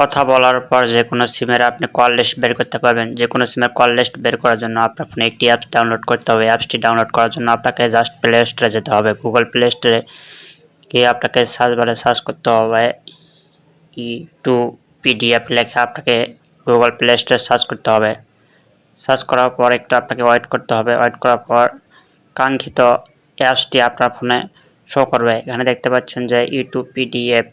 কথা বলার পর যে কোনো সিমের আপনি কল লিস্ট বের করতে পারবেন। যে কোনো সিমের কল লিস্ট বের করার জন্য আপনার ফোনে একটি অ্যাপস ডাউনলোড করতে হবে। অ্যাপসটি ডাউনলোড করার জন্য আপনাকে জাস্ট প্লে স্টোরে যেতে হবে। গুগল প্লে স্টোরে গিয়ে আপনাকে সার্চ বারে সার্চ করতে হবে। ই টু পিডিএফ লেখে আপনাকে গুগল প্লে স্টোরে সার্চ করতে হবে। সার্চ করার পর একটু আপনাকে ওয়েট করতে হবে। ওয়েট করার পর কাঙ্ক্ষিত অ্যাপসটি আপনার ফোনে শো করবে। এখানে দেখতে পাচ্ছেন যে YouTube PDF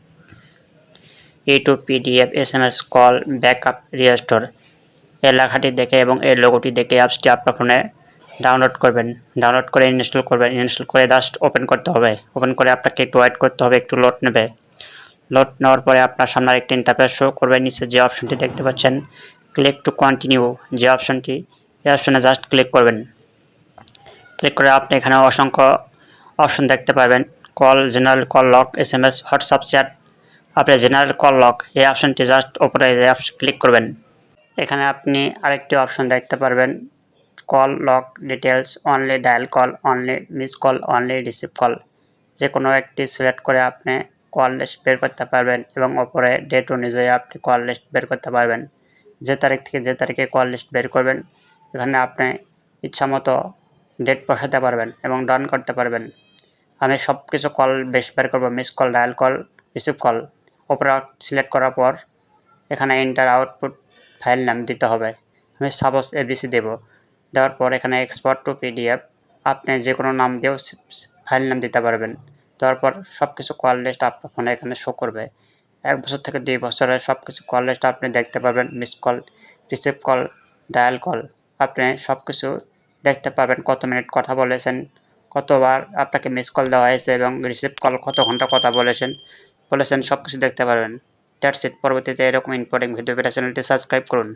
YouTube PDF S M S call backup restore এই লেখাটি দেখে এবং এই লোগোটি দেখে অ্যাপসটি আপনার ফোনে ডাউনলোড করবেন। ডাউনলোড করে ইনস্টল করবেন। ইনস্টল করে জাস্ট ওপেন করতে হবে। ওপেন করে আপনাকে একটু ওয়েট করতে হবে, একটু লোড নেবে। লোড নেওয়ার পরে আপনার সামনে একটি ইন্টারফেস শো করবে। নিচে যে অপশনটি দেখতে পাচ্ছেন ক্লিক টু কন্টিনিউ যে অপশনটি এই অপশনে জাস্ট ক্লিক করবেন। ক্লিক করে আপনি এখানে অসংখ্য অপশন দেখতে পাবেন। Call general call lock S M S WhatsApp chat আপনি জেনারেল কল লক এই অপশনটি জাস্ট ওপরে ক্লিক করবেন। এখানে আপনি আরেকটি অপশন দেখতে পারবেন call lock details only dial call only miss call only receive call যে কোনো একটি সিলেক্ট করে আপনি কল লিস্ট বের করতে পারবেন এবং ওপরে ডেট অনুযায়ী আপনি কল লিস্ট বের করতে পারবেন। যে তারিখ থেকে যে তারিখে কল লিস্ট বের করবেন, এখানে আপনি ইচ্ছামতো ডেট বসাতে পারবেন এবং ডান করতে পারবেন। আমি সব কিছু কল বেশ বের করব miss call dial call receive call ওপরে সিলেক্ট করার পর এখানে ইন্টার আউটপুট ফাইল নাম দিতে হবে। আমি সাপোজ এবিসি দেব। দেওয়ার পর এখানে এক্সপোর্ট টু পিডিএফ আপনি যে কোনো নাম দিয়েও ফাইল নাম দিতে পারবেন। দেওয়ার পর সব কিছু কল লিস্ট আপনার ফোনে এখানে শো করবে। এক বছর থেকে দুই বছরের সব কিছু কল লিস্ট আপনি দেখতে পারবেন miss call receive call dial call আপনি সব কিছু দেখতে পারবেন, কত মিনিট কথা বলেছেন। কতবার আপনাকে মিস কল দেওয়া হয়েছে এবং রিসিভ কল কত ঘণ্টা কথা বলেছেন বলেছেন সব কিছু দেখতে পারবেন। দ্যাটস ইট পরবর্তীতে এরকম ইম্পর্টেন্ট ভিডিও পেতে চ্যানেলটি সাবস্ক্রাইব করুন।